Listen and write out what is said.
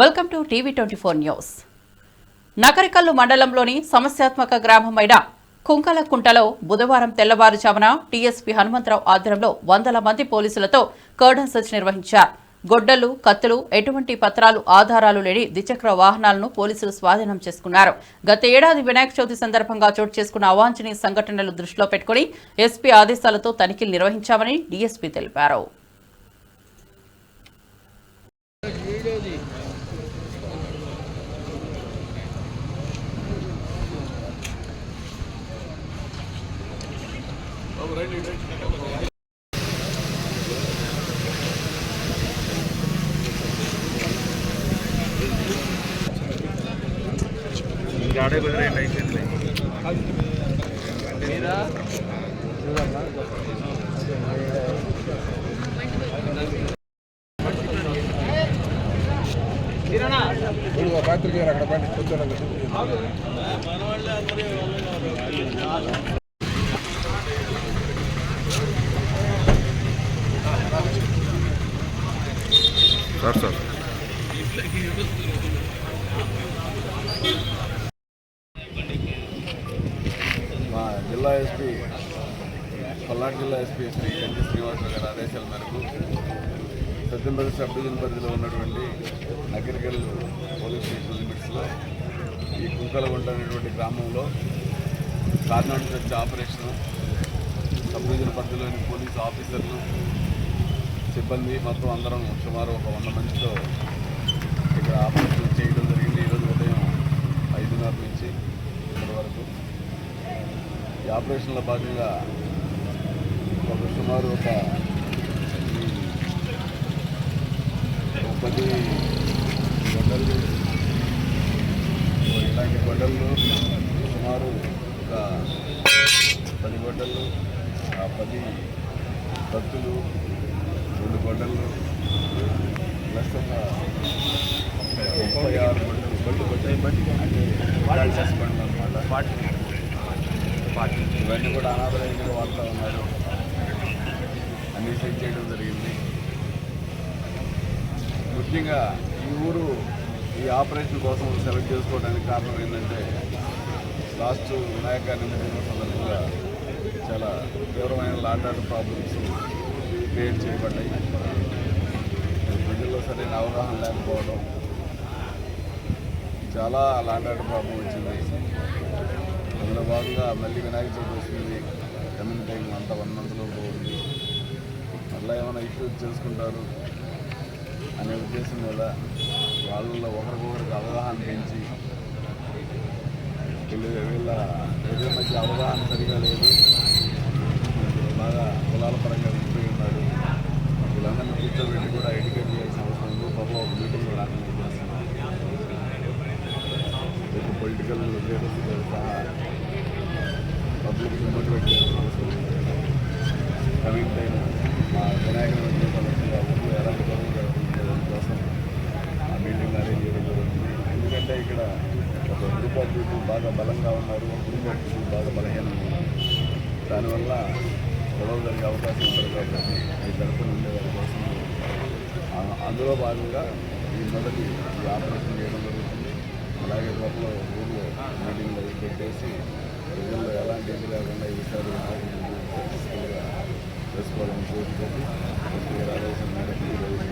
Welcome to TV twenty four news. Nakarikallu మండలంలోని సమస్యాత్మక గ్రామమైన కుంకలకుంటలో బుధవారం తెల్లవారుజామున టీఎస్పీ హనుమంతరావు ఆధ్వర్యంలో వందల మంది పోలీసులతో కర్డన్ సెర్చ్ నిర్వహించారు. గొడ్డలు కత్తులు ఎటువంటి పత్రాలు ఆధారాలు లేని ద్విచక్ర వాహనాలను పోలీసులు స్వాధీనం చేసుకున్నారు. గత ఏడాది వినాయక చవితి సందర్భంగా చోటు చేసుకున్న అవాంఛనీయ సంఘటనలు దృష్టిలో పెట్టుకుని ఎస్పీ ఆదేశాలతో తనిఖీలు నిర్వహించామని డీఎస్పీ తెలిపారు. गाड़े बज रहे பார்த்துருக்கீங்க அக்கடை సార్ సార్. మా జిల్లా ఎస్పీ పల్నాడు జిల్లా ఎస్పీ శ్రీ ఎన్టీ శ్రీనివాసరావు గారి ఆదేశాల మేరకు సత్యంపల్లి సబ్ డివిజన్ పరిధిలో ఉన్నటువంటి నగరికల్ పోలీస్ స్టేషన్ లిమిట్స్లో ఈ కుంకలగుంట అనేటువంటి గ్రామంలో cordon search operation sub division పరిధిలోని పోలీస్ ఆఫీసర్లు సిబ్బంది మొత్తం అందరం సుమారు ఒక వంద మందితో ఇక్కడ ఆపరేషన్ చేయడం జరిగింది. ఈరోజు ఉదయం ఐదున్నర నుంచి ఇప్పటి వరకు. ఈ ఆపరేషన్లో భాగంగా ఒక సుమారు ఒక పది గొడ్డలు ఇలాంటి గొడ్డలు సుమారు ఒక పది గొడ్డలు ఆ పది కత్తులు రెండు గొడ్డలు ప్లస్ ఒక ముప్పై ఆరు బండ్లు కొట్టాయి బండి అంటే కాల్చేస్ బండ్లు అనమాట ఇవన్నీ కూడా అనాథరైన వాడుతూ ఉన్నారు. అన్నీ సెట్ చేయడం జరిగింది. ముఖ్యంగా ఈ ఊరు ఈ ఆపరేషన్ కోసం సెలెక్ట్ చేసుకోవడానికి కారణం ఏంటంటే లాస్ట్ వినాయక నిమజ్జనం సందర్భంగా చాలా తీవ్రమైన ఆర్డర్ ప్రాబ్లమ్స్ క్రియేట్ చేయబడ్డాయి. ప్రజల్లో సరైన అవగాహన లేకపోవడం. చాలా లాండ్ ప్రాబ్లం వచ్చింది. అందులో భాగంగా మళ్ళీ వినాయక చవితి వస్తుంది. కమింగ్ టైం అంతా వన్ మంత్లో ఉంది మళ్ళీ ఏమైనా ఇష్యూస్ చేసుకుంటారు అనే ఉద్దేశం మీద వాళ్ళలో ఒకరికొకరికి అవగాహన పెంచి వీళ్ళ వీళ్ళ వీళ్ళ మధ్య అవగాహన సరిగా లేదు. రేపు పొలిటికల్ సహా పబ్లిక్ మోటివేట్ చేయాల్సిన కమింగ్ టైం మా వినాయక నిమజ్జనం ఎలాంటి పనులు జరుగుతుంది దానికోసం ఆ మీటింగ్ అరేంజ్ చేయడం జరుగుతుంది. ఎందుకంటే ఇక్కడ ఒక గ్రూప్ ఆఫ్ పీపుల్ బాగా బలంగా ఉన్నారు ఒక గ్రూప్ ఆఫ్ పీపుల్ బాగా బలహీనంగా ఉన్నారు. దానివల్ల గొడవలు జరిగే అవకాశం ఉంటుంది కాబట్టి అవి జరగకుండా ఉండేవారి కోసం అందులో భాగంగా ఈ మొదటి ఈ ఆపరేషన్ అలాగే త్వరలో ఊళ్ళో మీటింగ్లు అవి పెట్టేసి ప్రజల్లో ఎలాంటి ఇది లేకుండా ఈసారి విషయాలు సక్సెస్ఫుల్గా చేసుకోవాలని కోరుకుంటుంది ఆదేశం మేరకు ఈరోజు